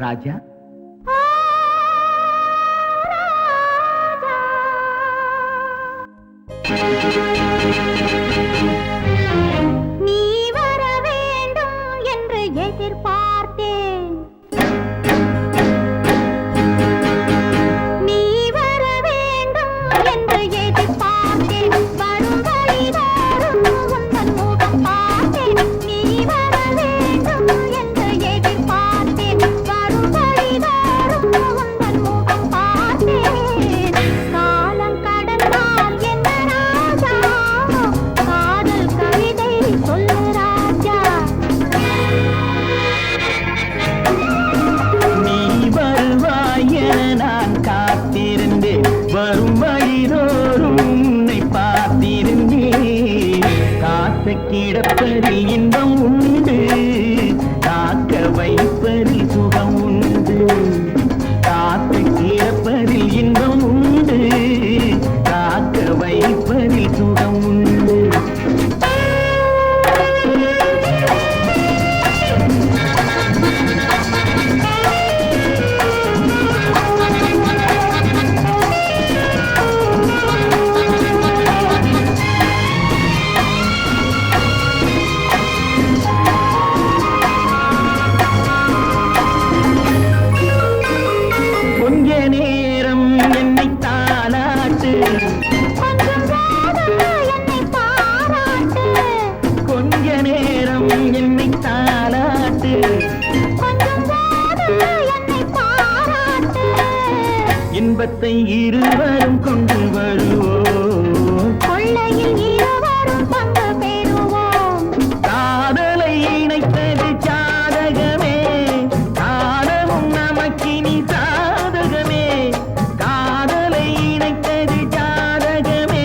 राजा கிடப்பதில் இன்பம் உண்டு. காக்க வைப்பதில் சுகம் உண்டு. காத்து கிடப்பதில் இன்பம் உண்டு. காக்க வைப்பதில் சுகம் உண்டு. இன்பத்தை இருவரும் கொண்டு வருவோம். கொள்ளையில் இருவரும் பங்கு பெறுவோம். காதலை இணைத்தது ஜாதகமே காதமும் நமக்கினி சாதகமே. காதலை இணைத்தது ஜாதகமே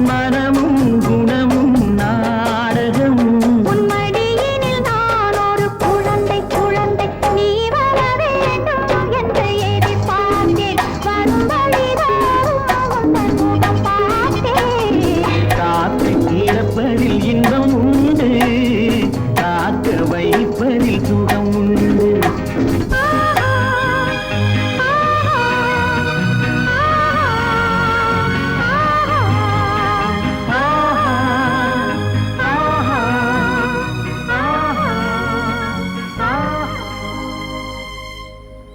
மன